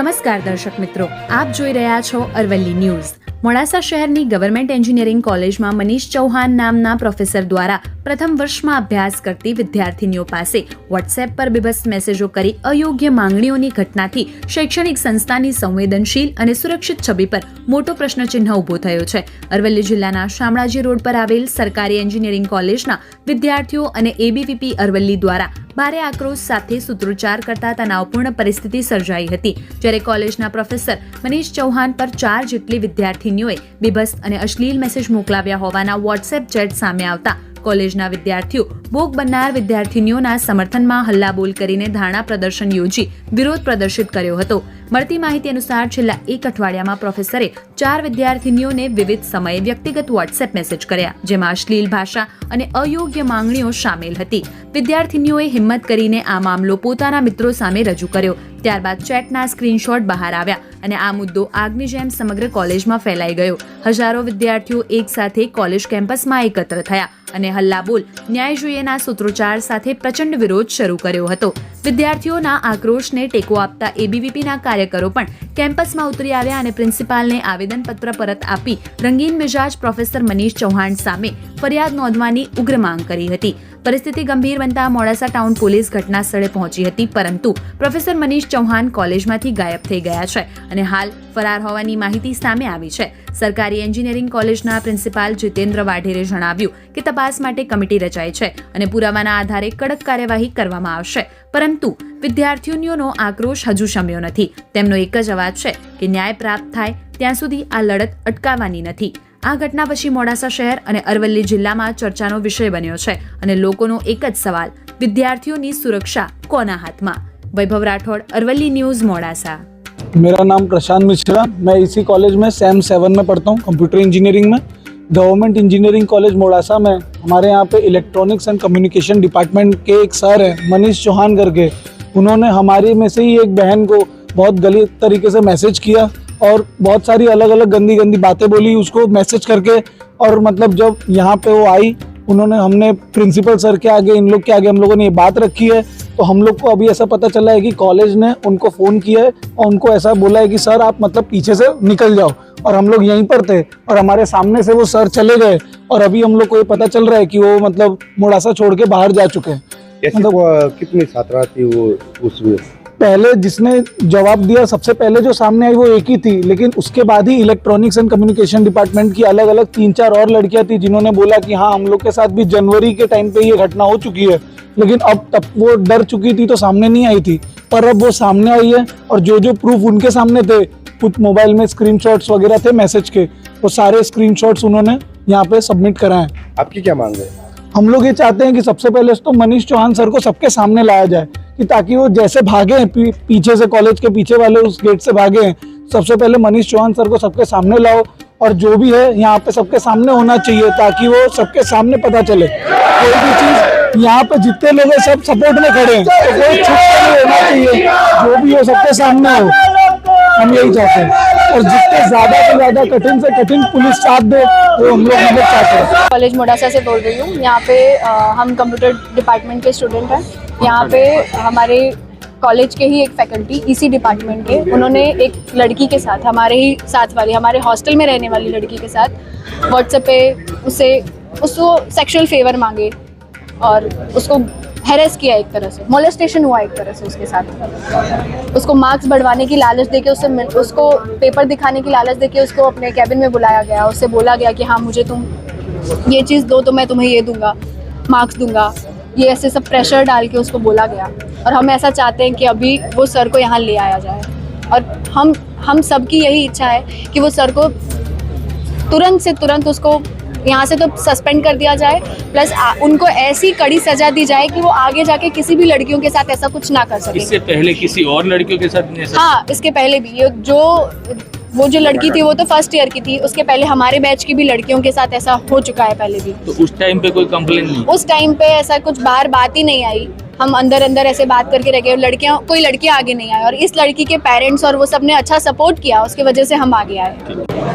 નમસ્કાર દર્શક મિત્રો, આપ જોઈ રહ્યા છો અરવલ્લી ન્યૂઝ. મોડાસા શહેરની ગવર્મેન્ટ એન્જિનિયરિંગ કોલેજમાં મનીષ ચૌહાણ નામના પ્રોફેસર દ્વારા પ્રથમ વર્ષમાં અભ્યાસ કરતી વિદ્યાર્થીનીઓ પાસે વોટ્સએપ પર બીભત્સ મેસેજો કરી અયોગ્ય માંગણીઓની ઘટનાથી શૈક્ષણિક સંસ્થાની સંવેદનશીલ અને સુરક્ષિત છબી પર મોટો પ્રશ્નચિહ્ન ઊભો થયો છે. અરવલ્લી જિલ્લાના શામળાજી રોડ પર આવેલ સરકારી એન્જિનિયરિંગ કોલેજના વિદ્યાર્થીઓ અને એબીવીપી અરવલ્લી દ્વારા ભારે આક્રોશ સાથે સૂત્રોચ્ચાર કરતા તણાવપૂર્ણ પરિસ્થિતિ સર્જાઈ હતી, જ્યારે કોલેજના પ્રોફેસર મનીષ ચૌહાણ પર ચાર જેટલી વિદ્યાર્થીનીઓએ બીભત્સ અને અશ્લીલ મેસેજ મોકલાવ્યા હોવાના વોટ્સએપ ચેટ સામે આવતા કોલેજના વિદ્યાર્થીઓ ભોગ બનનાર વિદ્યાર્થીનીઓના સમર્થનમાં હલ્લાબોલ કરીને ધારણા પ્રદર્શન યોજી વિરોધ પ્રદર્શિત કર્યો હતો. મળતી માહિતી અનુસાર છેલ્લા એક અઠવાડિયામાં પ્રોફેસરે ચાર વિદ્યાર્થીનીઓને વિવિધ સમયે વ્યક્તિગત વોટ્સએપ મેસેજ કર્યા, જેમાં અશ્લીલ ભાષા અને અયોગ્ય માંગણીઓ સામેલ હતી. વિદ્યાર્થીનીઓએ હિંમત કરીને આ મામલો પોતાના મિત્રો સામે રજૂ કર્યો, ત્યારબાદ ચેટના સ્ક્રીનશોટ બહાર આવ્યા અને આ મુદ્દો આગની જેમ સમગ્ર કોલેજમાં ફેલાઈ ગયો. હજારો વિદ્યાર્થીઓ એકસાથે કોલેજ કેમ્પસમાં એકત્ર થયા. અને હલ્લાબોલ ન્યાય જોઈએના સૂત્રોચ્ચાર સાથે પ્રચંડ વિરોધ શરૂ કર્યો હતો. વિદ્યાર્થીઓના આક્રોશને ટેકો આપતા એબીવીપીના કાર્યકરો પણ કેમ્પસમાં ઉતરી આવ્યા અને પ્રિન્સિપાલને આવેદનપત્ર પરત આપી રંગીન મિજાજ પ્રોફેસર મનીષ ચૌહાણ સામે ફરિયાદ નોંધવાની ઉગ્ર માંગ કરી હતી. પરિસ્થિતિ ગંભીર બનતા મોડાસા ટાઉન પોલીસ ઘટના સ્થળે પહોંચી હતી, પરંતુ પ્રોફેસર મનીષ ચૌહાણ કોલેજમાંથી ગાયબ થઈ ગયા છે અને હાલ ફરાર હોવાની માહિતી સામે આવી છે. સરકારી એન્જિનિયરિંગ કોલેજના પ્રિન્સિપાલ જીતેન્દ્ર વાઢેરે જણાવ્યું કે તપાસ માટે કમિટી રચાઈ છે અને પુરાવાના આધારે કડક કાર્યવાહી કરવામાં આવશે. પરંતુ વિદ્યાર્થીઓનો આક્રોશ હજુ શમ્યો નથી તેમનો એક જ અવાજ છે કે ન્યાય પ્રાપ્ત થાય ત્યાં સુધી આ લડત અટકાવવાની નથી આ ઘટના પછી મોડાસા શહેર અને અરવલ્લી જિલ્લામાં ચર્ચાનો વિષય બન્યો છે અને લોકોનો એક જ સવાલ વિદ્યાર્થીઓની સુરક્ષા કોના હાથમાં વૈભવ રાઠોડ અરવલ્લી ન્યૂઝ મોડાસા मेरा नाम प्रशांत मिश्रा मैं इसी कॉलेज में सैम सेवन में पढ़ता हूँ कंप्यूटर इंजीनियरिंग में गवर्नमेंट इंजीनियरिंग कॉलेज मोड़ासा में। हमारे यहाँ पे इलेक्ट्रॉनिक्स एंड कम्युनिकेशन डिपार्टमेंट के एक सर हैं, मनीष चौहान करके। उन्होंने हमारे में से ही एक बहन को बहुत गलत तरीके से मैसेज किया और बहुत सारी अलग अलग गंदी गंदी बातें बोली उसको मैसेज करके। और मतलब जब यहाँ पे वो आई, उन्होंने हमने प्रिंसिपल सर के आगे, इन लोग के आगे हम लोगों ने ये बात रखी है। तो हम लोग को अभी ऐसा पता चला है कि कॉलेज ने उनको फ़ोन किया है और उनको ऐसा बोला है कि सर आप मतलब पीछे से निकल जाओ। और हम लोग यहीं पर थे और हमारे सामने से वो सर चले गए। और अभी हम लोग को ये पता चल रहा है कि वो मतलब मुड़ासा छोड़ के बाहर जा चुके हैं। मतलब- कितनी छात्रा थी वो उसमें पहले जिसने जवाब दिया सबसे पहले जो सामने आई वो एक ही थी लेकिन उसके बाद ही इलेक्ट्रॉनिक्स एंड कम्युनिकेशन डिपार्टमेंट की अलग अलग तीन चार और लड़कियाँ थी जिन्होंने बोला कि हाँ हम लोग के साथ भी जनवरी के टाइम पे ये घटना हो चुकी है। लेकिन अब तब वो डर चुकी थी तो सामने नहीं आई थी। पर अब वो सामने आई है और जो जो प्रूफ उनके सामने थे कुछ मोबाइल में स्क्रीनशॉट्स वगैरह थे मैसेज के वो सारे स्क्रीनशॉट्स उन्होंने यहाँ पे सबमिट कराए आपकी क्या मांग है? हम लोग ये चाहते हैं कि सबसे पहले तो मनीष चौहान सर को सबके सामने लाया जाए। कि ताकि वो जैसे भागे हैं पीछे से कॉलेज के पीछे वाले उस गेट से भागे हैं, सबसे पहले मनीष चौहान सर को सबके सामने लाओ और जो भी है यहाँ पे सबके सामने होना चाहिए ताकि वो सबके सामने पता चले। कोई भी चीज़ यहाँ पे जितने लोग हैं, सब सपोर्ट में खड़े हैं। तो कोई छुप होना चाहिए। जो भी हो सबके सामने हो। हम यही चाहते हैं। और जितने ज़्यादा से ज़्यादा कठिन से कठिन पुलिस साथ दे, वो हम लोग चाहते हैं। कॉलेज मोडासा से बोल रही हूँ। यहाँ पे हम कंप्यूटर डिपार्टमेंट के स्टूडेंट हैं। यहाँ पे हमारे कॉलेज के ही एक फैकल्टी इसी डिपार्टमेंट के उन्होंने एक लड़की के साथ हमारे ही साथ वाली हमारे हॉस्टल में रहने वाली लड़की के साथ व्हाट्सएप पे उसे उसको सेक्सुअल फेवर मांगे और उसको हैरेस किया एक तरह से मोलेस्टेशन हुआ एक तरह से उसके साथ। उसको मार्क्स बढ़वाने की लालच देके उससे उसको पेपर दिखाने की लालच देके उसको अपने कैबिन में बुलाया गया उससे बोला गया कि हाँ मुझे तुम ये चीज़ दो तो मैं तुम्हें ये दूँगा मार्क्स दूँगा। ये ऐसे सब प्रेशर डाल के उसको बोला गया। और हम ऐसा चाहते हैं कि अभी वो सर को यहाँ ले आया जाए। और हम हम सबकी यही इच्छा है कि वो सर को तुरंत से तुरंत उसको यहाँ से तो सस्पेंड कर दिया जाए। प्लस आ- उनको ऐसी कड़ी सजा दी जाए कि वो आगे जाके किसी भी लड़कियों के साथ ऐसा कुछ ना कर सके। इससे पहले किसी और लड़कियों के साथ हाँ इसके पहले भी। ये जो वो जो लड़की थी वो तो फ़र्स्ट ईयर की थी। उसके पहले हमारे बैच की भी लड़कियों के साथ ऐसा हो चुका है पहले भी। तो उस टाइम पे कोई कम्प्लेन नहीं? उस टाइम पे ऐसा कुछ बाहर बात ही नहीं आई। हम अंदर अंदर ऐसे बात करके रह गए लड़कियाँ कोई लड़की आगे नहीं आई। और इस लड़की के पेरेंट्स और वो सबने अच्छा सपोर्ट किया उसकी वजह से हम आगे आए।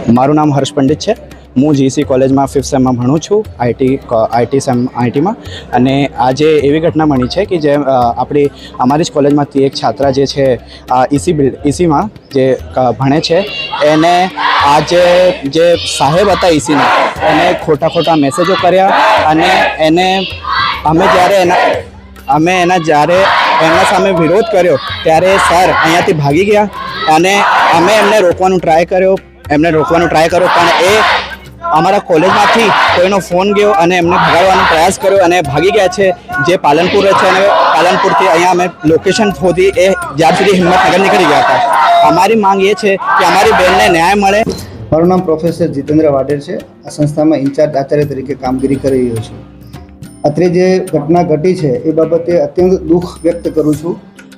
मारू नाम हर्ष पंडित है હું જીસી કોલેજમાં ફિફ્થ સેમમાં ભણું છું આઈટી આઈટી સેમ આઈટીમાં અને આજે એવી ઘટના બની છે કે જે આપણી, અમારી જ કોલેજમાંથી એક છાત્રા જે છે ઈસી બિલ્ડ ઈસીમાં જે ભણે છે, એને આજે જે સાહેબ હતા ઈસીના એને ખોટા ખોટા મેસેજો કર્યા અને એને અમે જ્યારે એના, અમે એના જ્યારે એમના સામે વિરોધ કર્યો, ત્યારે સર અહીંયાથી ભાગી ગયા અને અમે એમને રોકવાનું ટ્રાય કર્યો, એમને રોકવાનો ટ્રાય કર્યો, પણ એ અમારા કોલેજમાંથી કોઈનો ફોન ગયો અને એમને ભગાડવાનો પ્રયાસ કર્યો અને ભાગી ગયા છે જે પાલનપુર છે અને પાલનપુરથી અહીંયા અમે લોકેશન શોધી એ જ્યાં સુધી હિંમતનગર નીકળી ગયા હતા. અમારી માંગ એ છે કે અમારી બહેનને ન્યાય મળે. મારું નામ પ્રોફેસર જીતેન્દ્ર વાડેર છે. આ સંસ્થામાં ઇન્ચાર્જ આચાર્ય તરીકે કામગીરી કરી રહ્યો છું. અત્રે જે ઘટના ઘટી છે એ બાબતે અત્યંત દુઃખ વ્યક્ત કરું છું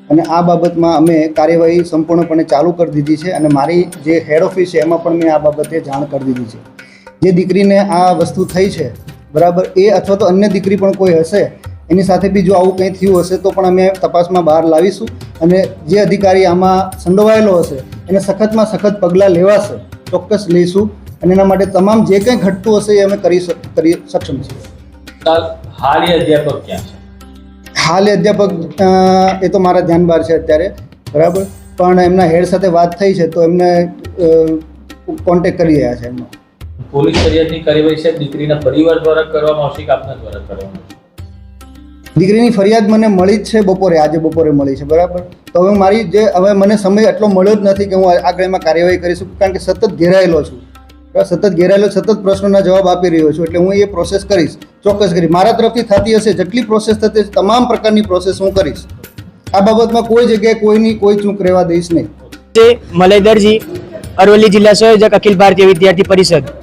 અને આ બાબતમાં અમે કાર્યવાહી સંપૂર્ણપણે ચાલુ કરી દીધી છે અને મારી જે હેડ ઓફિસ છે એમાં પણ મેં આ બાબતે જાણ કરી દીધી છે. જે દીકરીને આ વસ્તુ થઈ છે બરાબર? એ અથવા તો અન્ય દીકરી પણ કોઈ હશે એની સાથે બી જો આવું કંઈ થયું હશે તો પણ અમે તપાસમાં બહાર લાવીશું અને જે અધિકારી આમાં સંડોવાયેલો હશે એને સખતમાં સખત પગલાં લેવાશે ચોક્કસ લઈશું અને એના માટે તમામ જે કંઈ ઘટતું હશે એ અમે કરી કરી સક્ષમ છીએ. હાલ એ અધ્યાપક ક્યાં છે? હાલ એ અધ્યાપક એ તો મારા ધ્યાન બહાર છે અત્યારે બરાબર? પણ એમના હેડ સાથે વાત થઈ છે તો એમને કોન્ટેક કરી રહ્યા છે એમનો. પોલીસ ફરિયાદની કાર્યવાહી સાહેબ દીકરીના પરિવાર દ્વારા કરવામાં આવશે કે આપના દ્વારા કરવામાં આવશે? દીકરીની ફરિયાદ મને મળી જ છે બપોરે આજે બપોરે મળી છે બરાબર? તો હવે મારી જે હવે મને સમય એટલો મળ્યો જ નથી કે હું આગળ એમાં કાર્યવાહી કરી શકું કારણ કે સતત ઘેરાયેલો છું. બરાબર? સતત ઘેરાયેલો સતત પ્રશ્નોના જવાબ આપી રહ્યો છું એટલે હું એ પ્રોસેસ કરીશ ચોક્કસ કરી મારા તરફથી થતી હશે જેટલી પ્રોસેસ થતી હશે તમામ પ્રકારની પ્રોસેસ હું કરીશ. આ બાબતમાં કોઈ જગ્યાએ કોઈની કોઈ ચૂક રહેવા દઈશ નહીં. છે મલય દરજી અરવલ્લી જિલ્લા સંયોજક અખિલ ભારતીય વિદ્યાર્થી પરિષદ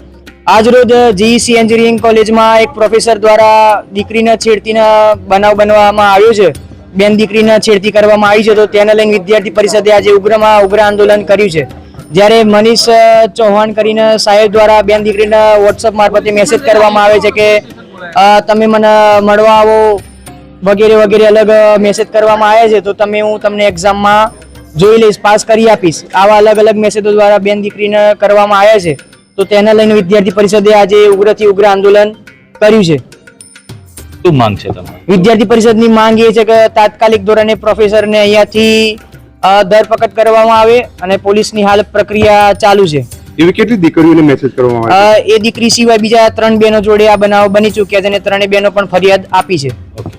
આજરોજ જીઈસી એન્જિનિયરિંગ કોલેજમાં એક પ્રોફેસર દ્વારા દીકરીના છેડતીના બનાવ બનવામાં આવ્યો છે. બેન દીકરીના છેડતી કરવામાં આવી છે તો તેને લઈને વિદ્યાર્થી પરિષદે આજે ઉગ્રમાં ઉગ્ર આંદોલન કર્યું છે. જ્યારે મનીષ ચૌહાણ કરીને સાહેબ દ્વારા બેન દીકરીના વોટ્સઅપ મારફતે મેસેજ કરવામાં આવે છે કે તમે મને મળવા આવો વગેરે વગેરે અલગ મેસેજ કરવામાં આવ્યા છે તો તમે હું તમને એક્ઝામમાં જોઈ લઈશ પાસ કરી આપીશ. આવા અલગ અલગ મેસેજો દ્વારા બેન દીકરીને કરવામાં આવ્યા છે. તો તેને લઈને વિદ્યાર્થી પરિષદે આજે ઉગ્રથી ઉગ્ર આંદોલન કર્યું છે. શું માંગ છે તમારી? વિદ્યાર્થી પરિષદની માંગ એ છે કે તાત્કાલિક ધોરણે પ્રોફેસરને અહીંયાથી ધરપકડ કરવામાં આવે અને પોલીસની હાલ પ્રક્રિયા ચાલુ છે. એવી કેટલી દીકરીઓને મેસેજ કરવામાં આવે એ દીકરી સિવાય બીજા ત્રણ બહેનો જોડે આ બનાવ બની ચૂક્યા છે અને ત્રણેય બહેનો પણ ફરિયાદ આપી છે. ઓકે.